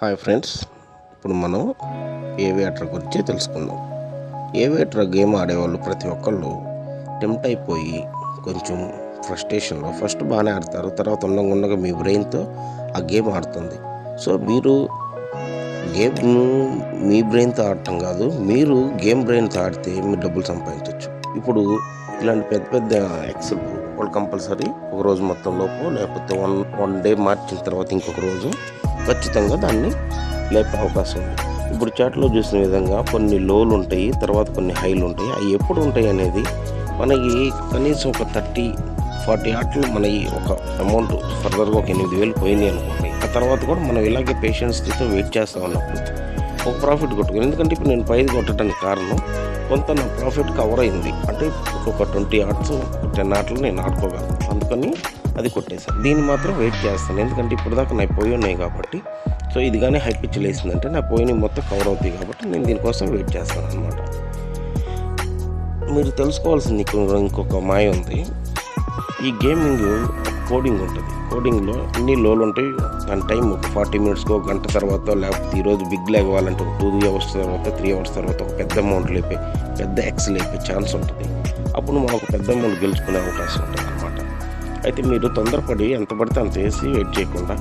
Hi friends ఇప్పుడు మనం aviator గురించి తెలుసుకుందాం. ఏవియేటర్ గేమ్ ఆడేవాళ్ళు ప్రతి ఒక్కళ్ళు టెంప్ట్ అయిపోయి కొంచెం ఫ్రస్ట్రేషన్లో ఫస్ట్ బాగానే ఆడతారు తర్వాత ఉండగా ఉండగా మీ బ్రెయిన్తో ఆ గేమ్ ఆడుతుంది. సో మీరు గేమ్ను మీ బ్రెయిన్తో ఆడటం కాదు మీరు గేమ్ బ్రెయిన్తో ఆడితే మీరు డబ్బులు సంపాదించవచ్చు ఇప్పుడు ఇలాంటి పెద్ద పెద్ద ఎక్సెల్ వాళ్ళు కంపల్సరీ ఒక రోజు మొత్తం లోపు లేకపోతే వన్ వన్ డే మార్చిన తర్వాత ఇంకొక రోజు ఖచ్చితంగా దాన్ని లేపే అవకాశం ఉంది. ఇప్పుడు చాట్లో చూసిన విధంగా కొన్ని లోలు ఉంటాయి తర్వాత కొన్ని హైలు ఉంటాయి. అవి ఎప్పుడు ఉంటాయి అనేది మనకి కనీసం ఒక థర్టీ ఫార్టీ ఆటలు మన ఒక అమౌంట్ ఫర్దర్గా ఒక ఎనిమిది వేలు పోయినాయి అనుకోండి. ఆ తర్వాత కూడా మనం ఇలాగే పేషెన్స్తో వెయిట్ చేస్తా ఉన్నప్పుడు ఒక ప్రాఫిట్ కొట్టుకుని ఎందుకంటే ఇప్పుడు నేను పైది కొట్టడానికి కారణం కొంత నా ప్రాఫిట్ కవర్ అయింది. అంటే ఒక ట్వంటీ ఆర్ట్స్ టెన్ ఆటలు నేను ఆడుకోగలను. అందుకని అది కొట్టేశాను దీన్ని మాత్రం వెయిట్ చేస్తాను. ఎందుకంటే ఇప్పుడు దాకా నా పోయి ఉన్నాయి కాబట్టి. సో ఇది కానీ హై పిచ్ లేసిందంటే నా పోయిన మొత్తం కవర్ అవుతాయి కాబట్టి నేను దీనికోసం వెయిట్ చేస్తాను అనమాట మీరు తెలుసుకోవాల్సింది ఇంకొక మాయ ఉంది. ఈ గేమింగ్ కోడింగ్ ఉంటుంది. కోడింగ్లో అన్ని లోలు ఉంటాయి. దాని టైం ఒక ఫార్టీ మినిట్స్కో గంట తర్వాత లేకపోతే ఈరోజు బిగ్ లేవాలంటే ఒక టూ అవర్స్ తర్వాత త్రీ అవర్స్ తర్వాత ఒక పెద్ద అమౌంట్ లేపే పెద్ద ఎక్స్ లేపే ఛాన్స్ ఉంటుంది. అప్పుడు మనం ఒక పెద్ద అమౌంట్ గెలుచుకునే అవకాశం ఉంటుంది అనమాట అయితే మీరు తొందరపడి ఎంత పడితే అంత వేసి వెయిట్ చేయకుండా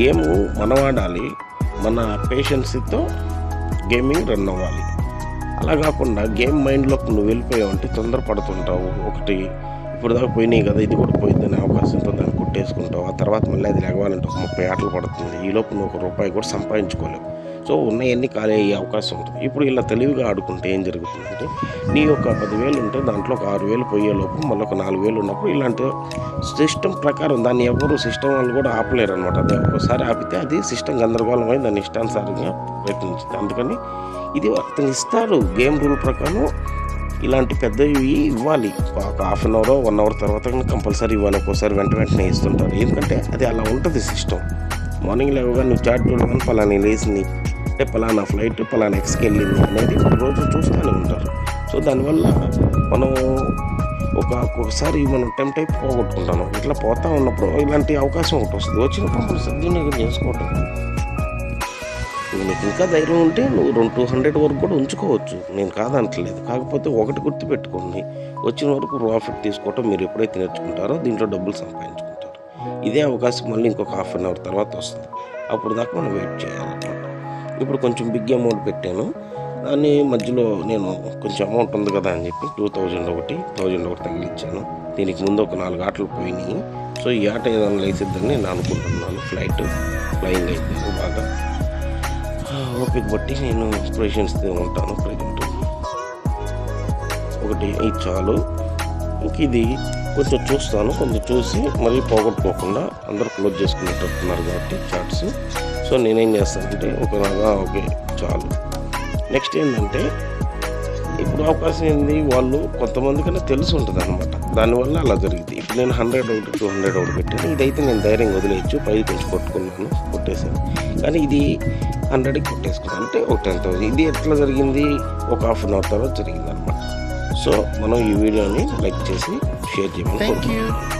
గేమ్ మనం ఆడాలి మన పేషెన్సీతో గేమింగ్ రన్ అవ్వాలి. అలా కాకుండా గేమ్ మైండ్లోకి నువ్వు వెళ్ళిపోయావు అంటే తొందరపడుతుంటావు. ఒకటి ఇప్పుడు దాకా పోయినాయి కదా ఇది కూడా పోయిందనే అవకాశంతో దాన్ని కొట్టేసుకుంటావు. ఆ తర్వాత మళ్ళీ అది లెగవాలంటే ఒక ముప్పై ఆటలు పడుతుంది. ఈ నువ్వు ఒక రూపాయి కూడా సంపాదించుకోలేవు. సో ఉన్నాయన్నీ ఖాళీ అయ్యే అవకాశం ఉంటుంది. ఇప్పుడు ఇలా తెలివిగా ఆడుకుంటే ఏం జరుగుతుందంటే నీ యొక్క పదివేలు ఉంటే దాంట్లో ఒక ఆరు వేలు పోయేలోపు మళ్ళీ ఒక నాలుగు వేలు ఉన్నప్పుడు ఇలాంటి సిస్టమ్ ప్రకారం దాన్ని ఎవరు సిస్టమ్ వాళ్ళు కూడా ఆపలేరు అనమాట అది ఒక్కసారి ఆపితే అది సిస్టమ్ గందరగోళమై దాన్ని ఇష్టానుసారంగా ప్రయత్నించింది. అందుకని ఇది అతను ఇస్తారు గేమ్ రూల్ ప్రకారం ఇలాంటి పెద్దవి ఇవ్వాలి. ఒక half an hour one hour తర్వాత కంపల్సరీ ఇవ్వాలి. ఒక్కోసారి వెంట వెంటనే ఇస్తుంటారు. ఎందుకంటే అది అలా ఉంటుంది సిస్టమ్. మార్నింగ్ లేవగా నువ్వు చాట్ చూడగానే పలానా లేచింది అంటే పలానా ఫ్లైట్ పలానా ఎక్స్కి వెళ్ళింది అనేది రోజు చూస్తూనే ఉంటారు. సో దానివల్ల మనం ఒక ఒక్కొక్కసారి మనం టెంప్ట్ అయిపోయి పోగొట్టుకుంటాను. ఇట్లా పోతా ఉన్నప్పుడు ఇలాంటి అవకాశం ఒకటి వస్తుంది. వచ్చినప్పుడు మనం సద్వినియోగం చేసుకోవటం. నీకు ఇంకా ధైర్యం ఉంటే నువ్వు రెండు టూ హండ్రెడ్ వరకు కూడా ఉంచుకోవచ్చు. నేను కాదంటలేదు. కాకపోతే ఒకటి గుర్తు పెట్టుకోండి వచ్చిన వరకు ప్రాఫిట్ తీసుకోవటం మీరు ఎప్పుడైతే నేర్చుకుంటారో దీంట్లో డబ్బులు సంపాదించుకుంటారు. ఇదే అవకాశం మళ్ళీ ఇంకొక హాఫ్ అన్ అవర్ తర్వాత వస్తుంది. అప్పుడు దాకా మనం వెయిట్ చేయాలన్నమాట ఇప్పుడు కొంచెం బిగ్ అమౌంట్ పెట్టాను. దాన్ని మధ్యలో నేను కొంచెం అమౌంట్ ఉంది కదా అని చెప్పి టూ థౌజండ్ ఒకటి థౌజండ్ ఒకటి తగిలిచ్చాను దీనికి ముందు ఒక నాలుగు ఆటలు పోయినాయి. సో ఈ ఆట ఏదైనా లేసిద్దని నేను అనుకుంటున్నాను. ఫ్లైట్ ఫ్లయింగ్ అయితే బాగా. ఓపిక బట్టి నేను పేషెన్స్తో ఉంటాను ప్రజెంట్ ఒకటి ఇది చాలు. ఇంక ఇది కొంచెం చూస్తాను. కొంచెం చూసి మరీ పోగొట్టుకోకుండా అందరూ క్లోజ్ చేసుకునేటట్టున్నారు కాబట్టి చార్ట్స్ సో నేనేం చేస్తానంటే ఒక ఓకే చాలు. నెక్స్ట్ ఏంటంటే ఇప్పుడు అవకాశం ఏంది? వాళ్ళు కొంతమంది కన్నా తెలిసి ఉంటుంది అనమాట దానివల్ల అలా జరిగింది. ఇప్పుడు నేను హండ్రెడ్ ఒకటి టూ హండ్రెడ్ ఒకటి పెట్టాను. ఇదైతే నేను ధైర్యంగా వదిలేయచ్చు. పై కొంచెం కొట్టుకున్నాను కొట్టేసాను కానీ ఇది హండ్రెడ్కి కొట్టేసుకున్నాను అంటే ఒక టెన్ థౌసండ్ ఇది ఎట్లా జరిగింది? ఒక హాఫ్ అన్ అవర్ తర్వాత జరిగింది అనమాట సో మనం ఈ వీడియోని లైక్ చేసి షేర్ చేయమని.